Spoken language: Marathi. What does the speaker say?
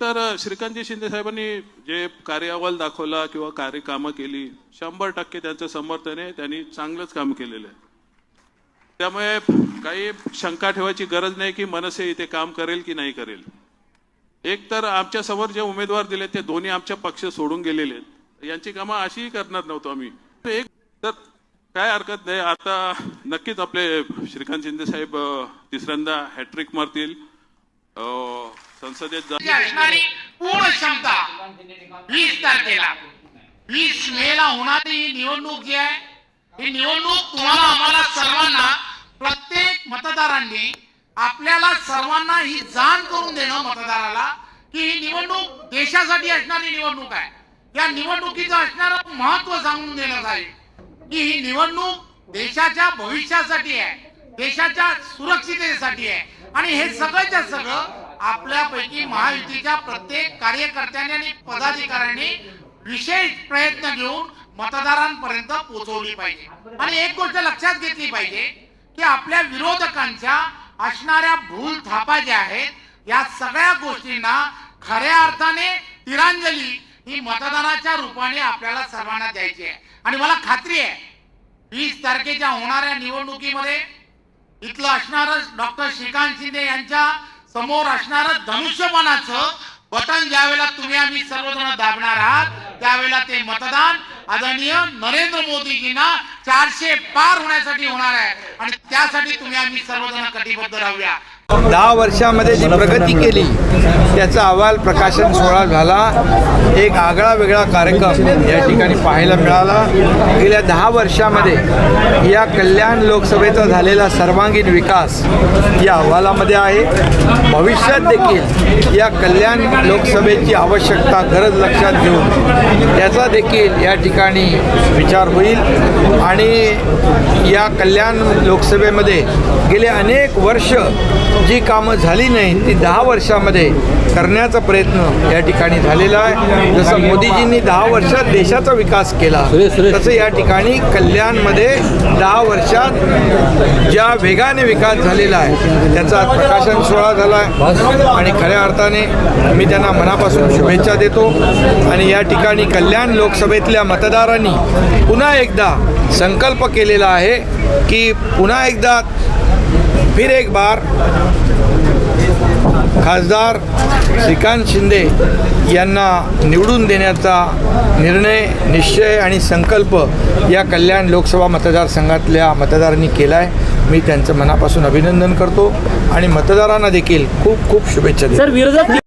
तर श्रीकांतजी शिंदे साहेबांनी जे कार्य अहवाल दाखवला किंवा कार्य कामं केली शंभर टक्के त्यांचं समर्थन आहे. त्यांनी चांगलंच काम केलेलं आहे. त्यामुळे काही शंका ठेवायची गरज नाही की मनसे इथे काम करेल की नाही करेल. एक तर आमच्यासमोर जे उमेदवार दिले ते दोन्ही आमच्या पक्ष सोडून गेलेले आहेत. यांची कामं अशीही करणार नव्हतो आम्ही. एक तर काय हरकत नाही. आता नक्कीच आपले श्रीकांत शिंदे साहेब तिसऱ्यांदा हॅट्रिक मारतील. अं संसदेत असणारी पूर्ण क्षमता वीस तारखेला. वीस मे ला होणारी ही निवडणूक जी आहे ही निवडणूक तुम्हाला आम्हाला सर्वांना प्रत्येक मतदारांनी आपल्याला सर्वांना ही जाण करून देणं मतदाराला की ही निवडणूक देशासाठी असणारी निवडणूक आहे. या निवडणुकीचं असणारं महत्त्व सांगून देणं आहे की ही निवडणूक देशाच्या भविष्यासाठी आहे देशाच्या सुरक्षिततेसाठी आहे. आणि हे सगळंच्या सगळं आपल्यापैकी महायुतीच्या प्रत्येक कार्यकर्त्यांनी आणि पदाधिकाऱ्यांनी विशेष प्रयत्न घेऊन मतदारांपर्यंत पोहोचवली पाहिजे. आणि एक गोष्ट लक्षात घेतली पाहिजे की आपल्या विरोधकांच्या असणाऱ्या भूल थापा ज्या आहेत या सगळ्या गोष्टींना खऱ्या अर्थाने तिरांजली ही मतदानाच्या रूपाने आपल्याला सर्वांना द्यायची आहे. आणि मला खात्री आहे वीस तारखेच्या होणाऱ्या निवडणुकीमध्ये इथलं असणारच डॉक्टर श्रीकांत शिंदे यांच्या समोर असणारं धनुष्यबाणाचं बटन ज्यावेळेला तुम्ही आम्ही सर्वजण दाबणार आहात त्यावेळेला ते मतदान आदरणीय नरेंद्र मोदीजींना चारशे पार होण्यासाठी होणार आहे. आणि त्यासाठी तुम्ही आम्ही सर्वजण कटिबद्ध राहूया. दहा वर्षामध्ये जी प्रगती केली त्याचा अहवाल प्रकाशन सोहळा झाला. एक आगळा वेगळा कार्यक्रम या ठिकाणी पाहायला मिळाला. गेल्या दहा वर्षामध्ये या कल्याण लोकसभेचा झालेला सर्वांगीण विकास या अहवालामध्ये आहे. भविष्यात देखील या कल्याण लोकसभेची आवश्यकता गरज लक्षात घेऊन त्याचा देखील या ठिकाणी विचार होईल. आणि या कल्याण लोकसभेमध्ये गेले अनेक वर्ष जी कामं झाली नाही ती दहा वर्षामध्ये करण्याचा प्रयत्न या ठिकाणी झालेला आहे. जसं मोदीजींनी दहा वर्षात देशाचा विकास केला तसं या ठिकाणी कल्याणमध्ये दहा वर्षात ज्या वेगाने विकास झालेला आहे त्याचा प्रकाशन सोहळा झाला आहे. आणि खऱ्या अर्थाने मी त्यांना मनापासून शुभेच्छा देतो. आणि या ठिकाणी कल्याण लोकसभेतल्या मतदारांनी पुन्हा एकदा संकल्प केलेला आहे की पुन्हा एकदा फिर एक बार खासदार श्रीकांत शिंदे यांना निवडून देण्याचा निर्णय निश्चय आणि संकल्प या कल्याण लोकसभा मतदारसंघातल्या मतदारांनी केला आहे मी त्यांचं मनापासून अभिनंदन करतो आणि मतदारांना देखील खूप खूप शुभेच्छा देतो. सर विरोधात